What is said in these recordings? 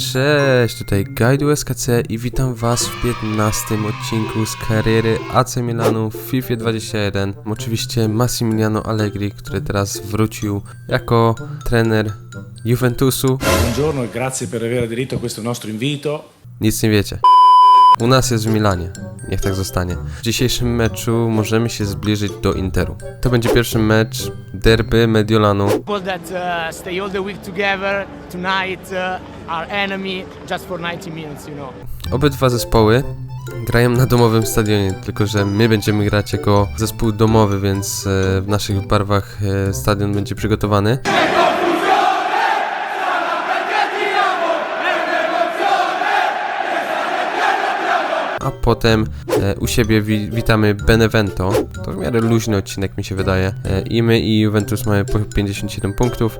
Cześć, tutaj Guide SKC i witam was w 15 odcinku z kariery AC Milanu w FIFA 21. Oczywiście Massimiliano Allegri, który teraz wrócił jako trener Juventusu. Buongiorno e grazie per aver aderito a questo nostro invito. Nic nie wiecie. U nas jest w Milanie. Niech tak zostanie. W dzisiejszym meczu możemy się zbliżyć do Interu. To będzie pierwszy mecz derby Mediolanu. people that uh, stay all the week together tonight uh, are enemy just for 90 minutes you know Obydwa zespoły grają na domowym stadionie, tylko że my będziemy grać jako zespół domowy, więc e, w naszych barwach e, stadion będzie przygotowany. A potem e, u siebie wi witamy Benevento. To w miarę luźny odcinek mi się wydaje. E, I my i Juventus mamy po 57 punktów.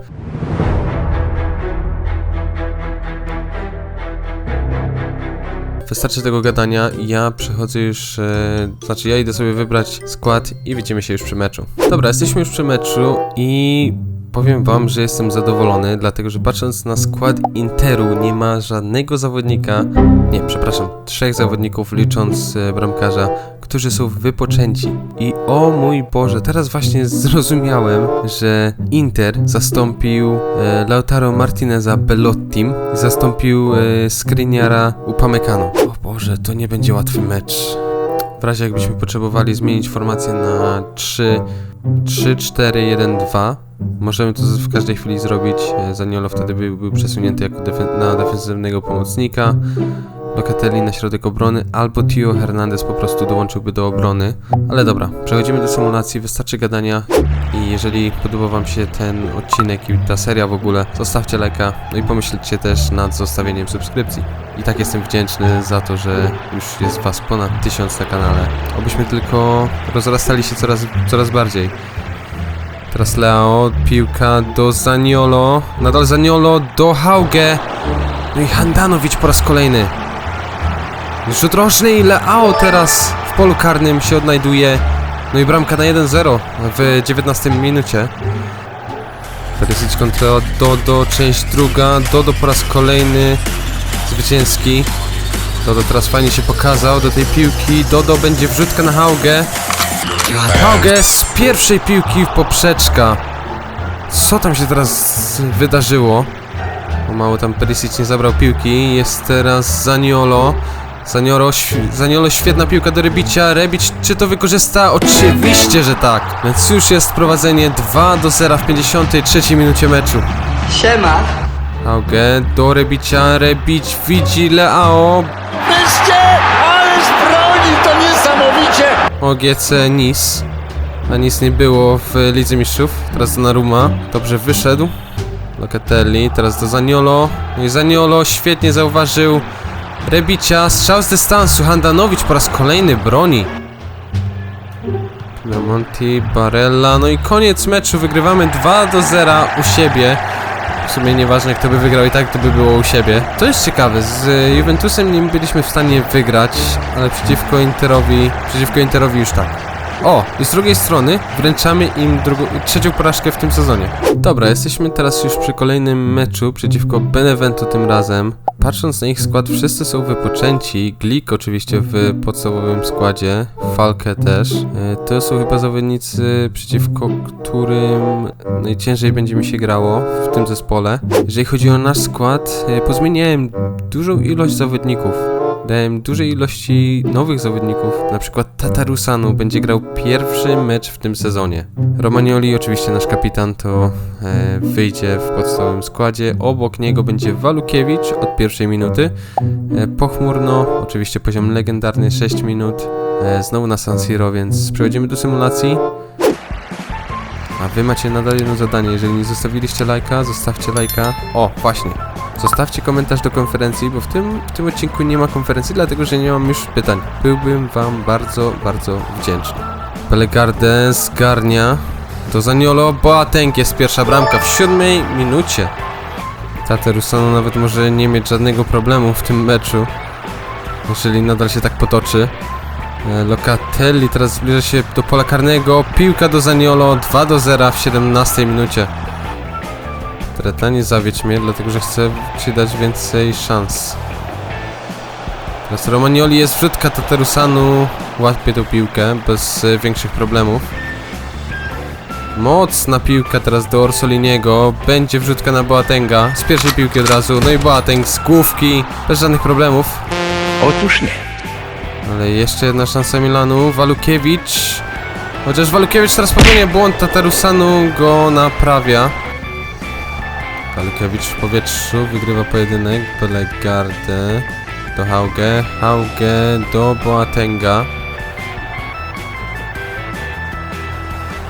Wystarczy tego gadania, ja przechodzę już, e, znaczy ja idę sobie wybrać skład i widzimy się już przy meczu. Dobra, jesteśmy już przy meczu i powiem wam, że jestem zadowolony, dlatego że patrząc na skład Interu nie ma żadnego zawodnika, nie, przepraszam, trzech zawodników licząc e, bramkarza, którzy są wypoczęci. I o mój Boże, teraz właśnie zrozumiałem, że Inter zastąpił e, Lautaro Martineza Bellottim zastąpił e, Skriniara Upamecano. O Boże, to nie będzie łatwy mecz. W razie jakbyśmy potrzebowali zmienić formację na 3 3 4 1 2 Możemy to w każdej chwili zrobić. E, Zaniolo wtedy był, był przesunięty jako defen- na defensywnego pomocnika. Locatelli na środek obrony, albo Tio Hernandez po prostu dołączyłby do obrony. Ale dobra, przechodzimy do symulacji, wystarczy gadania i jeżeli podoba wam się ten odcinek i ta seria w ogóle, zostawcie lajka, no i pomyślcie też nad zostawieniem subskrypcji. I tak jestem wdzięczny za to, że już jest was ponad tysiąc na kanale. Obyśmy tylko rozrastali się coraz, coraz bardziej. Teraz Leo, piłka do Zaniolo, nadal Zaniolo do Hauge. No i Handanowicz po raz kolejny. Rzut roczny i Leao teraz w polu karnym się odnajduje. No i bramka na 1-0 w 19 minucie. Perisic kontra Dodo, część druga. Dodo po raz kolejny zwycięski. Dodo teraz fajnie się pokazał do tej piłki. Dodo będzie wrzutka na Haugę. Haugę z pierwszej piłki w poprzeczka. Co tam się teraz wydarzyło? O mało tam Perisic nie zabrał piłki. Jest teraz Zaniolo. Zaniolo, św- Zaniolo świetna piłka do Rebicia. Rebic czy to wykorzysta? Oczywiście, że tak. Więc już jest prowadzenie 2 do 0 w 53 minucie meczu. Siema. Auge do Rebicia. Rebic widzi Leao. Wreszcie! Ależ broni to niesamowicie! OGC Nis. A nic nie było w Lidze Mistrzów. Teraz do Naruma. Dobrze wyszedł. Locatelli, teraz do Zaniolo. No i Zaniolo świetnie zauważył Rebicia. Strzał z dystansu. Handanowicz po raz kolejny broni. Pinamonti, Barella. No i koniec meczu. Wygrywamy 2 do 0 u siebie. W sumie nieważne kto by wygrał i tak to by było u siebie. To jest ciekawe, z Juventusem nie byliśmy w stanie wygrać, ale przeciwko Interowi, przeciwko Interowi już tak. O, i z drugiej strony wręczamy im drugą, trzecią porażkę w tym sezonie. Dobra, jesteśmy teraz już przy kolejnym meczu przeciwko Benevento tym razem. Patrząc na ich skład, wszyscy są wypoczęci. Glik oczywiście w podstawowym składzie, Falke też. E, To są chyba zawodnicy, przeciwko którym najciężej będzie mi się grało w tym zespole. Jeżeli chodzi o nasz skład, e, pozmieniałem dużą ilość zawodników. Dałem dużej ilości nowych zawodników, na przykład Tatarusanu będzie grał pierwszy mecz w tym sezonie. Romagnoli, oczywiście nasz kapitan, to e, wyjdzie w podstawowym składzie. Obok niego będzie Walukiewicz od pierwszej minuty. E, pochmurno, oczywiście poziom legendarny 6 minut. E, znowu na San Siro, więc przechodzimy do symulacji. A wy macie nadal jedno zadanie, jeżeli nie zostawiliście lajka, zostawcie lajka. O, właśnie. Zostawcie komentarz do konferencji, bo w tym, w tym odcinku nie ma konferencji, dlatego że nie mam już pytań. Byłbym wam bardzo, bardzo wdzięczny. Pelegarde zgarnia. To Zaniolo, Boateng jest pierwsza bramka w siódmej minucie. Taterusano nawet może nie mieć żadnego problemu w tym meczu, jeżeli nadal się tak potoczy. E, Locatelli teraz zbliża się do pola karnego. Piłka do Zaniolo 2 do 0 w 17 minucie. Treta, nie zawiedź mnie, dlatego że chcę ci dać więcej szans. Teraz Romagnoli jest wrzutka Tatarusanu, łapie tą piłkę bez e, większych problemów. Mocna piłka teraz do Orsoliniego, będzie wrzutka na Boatenga, z pierwszej piłki od razu, no i Boateng z główki, bez żadnych problemów. Otóż nie. Ale jeszcze jedna szansa Milanu, Walukiewicz. Chociaż Walukiewicz teraz popełnia błąd, Tatarusanu go naprawia. Walukiewicz w powietrzu, wygrywa pojedynek, Belegarde do Hauge, Hauge do Boatenga.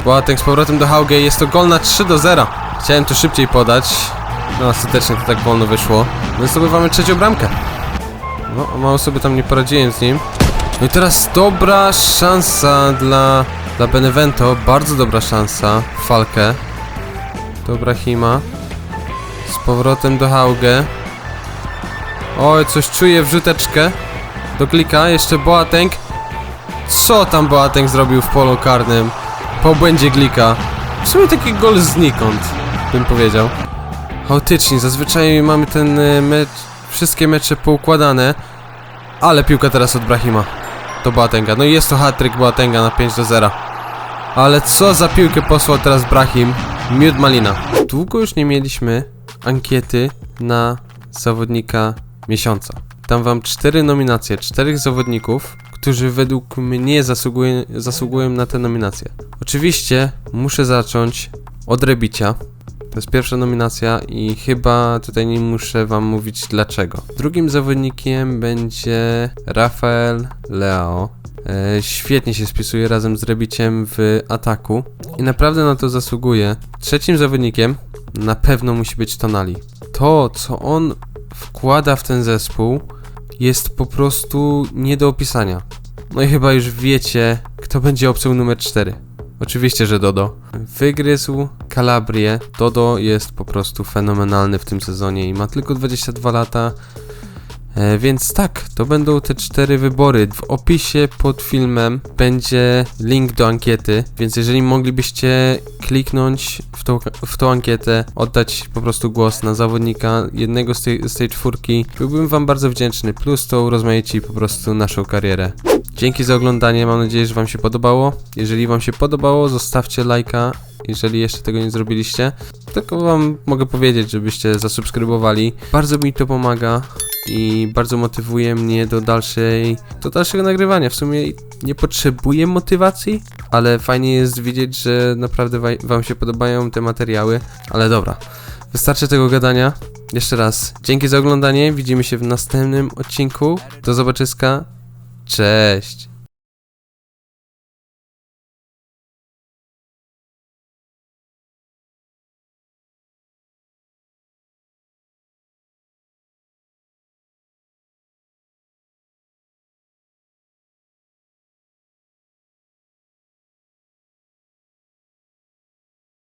Boateng z powrotem do Hauge, jest to gol na 3 do 0. Chciałem to szybciej podać, no ostatecznie to tak wolno wyszło. My zdobywamy trzecią bramkę. No, mało sobie tam nie poradziłem z nim. No i teraz dobra szansa dla, dla Benevento, bardzo dobra szansa. Falkę. Dobra Hima. Z powrotem do Hauge. Oj, coś czuję wrzuteczkę. Do klika, jeszcze Boateng. Co tam Boateng zrobił w polu karnym? Po błędzie Glika. W sumie taki gol znikąd, bym powiedział. Chaotycznie, zazwyczaj mamy ten y, mecz, wszystkie mecze poukładane. Ale piłka teraz od Brahima. Do Boatenga. No i jest to hat-trick Boatenga na 5 do 0. Ale co za piłkę posłał teraz Brahim. Miód Malina. Długo już nie mieliśmy ankiety na zawodnika miesiąca. Dam wam cztery nominacje, czterech zawodników, którzy według mnie zasługują, zasługują na te nominacje. Oczywiście muszę zacząć od Rebicia. To jest pierwsza nominacja i chyba tutaj nie muszę wam mówić dlaczego. Drugim zawodnikiem będzie Rafael Leao. E, świetnie się spisuje razem z Rebiciem w ataku i naprawdę na to zasługuje. Trzecim zawodnikiem na pewno musi być Tonali. To, co on wkłada w ten zespół, jest po prostu nie do opisania. No i chyba już wiecie, kto będzie opcją numer 4. Oczywiście, że Dodo. Wygryzł Kalabrię. Dodo jest po prostu fenomenalny w tym sezonie i ma tylko 22 lata. E, więc tak, to będą te cztery wybory. W opisie pod filmem będzie link do ankiety, więc jeżeli moglibyście kliknąć w tą, w tą ankietę, oddać po prostu głos na zawodnika jednego z tej, z tej czwórki, byłbym wam bardzo wdzięczny. Plus to urozmaici po prostu naszą karierę. Dzięki za oglądanie, mam nadzieję, że Wam się podobało. Jeżeli Wam się podobało, zostawcie lajka, jeżeli jeszcze tego nie zrobiliście. Tylko Wam mogę powiedzieć, żebyście zasubskrybowali. Bardzo mi to pomaga i bardzo motywuje mnie do dalszej, do dalszego nagrywania. W sumie nie potrzebuję motywacji, ale fajnie jest widzieć, że naprawdę wa- Wam się podobają te materiały. Ale dobra, wystarczy tego gadania. Jeszcze raz, dzięki za oglądanie, widzimy się w następnym odcinku. Do zobaczyska. Cześć!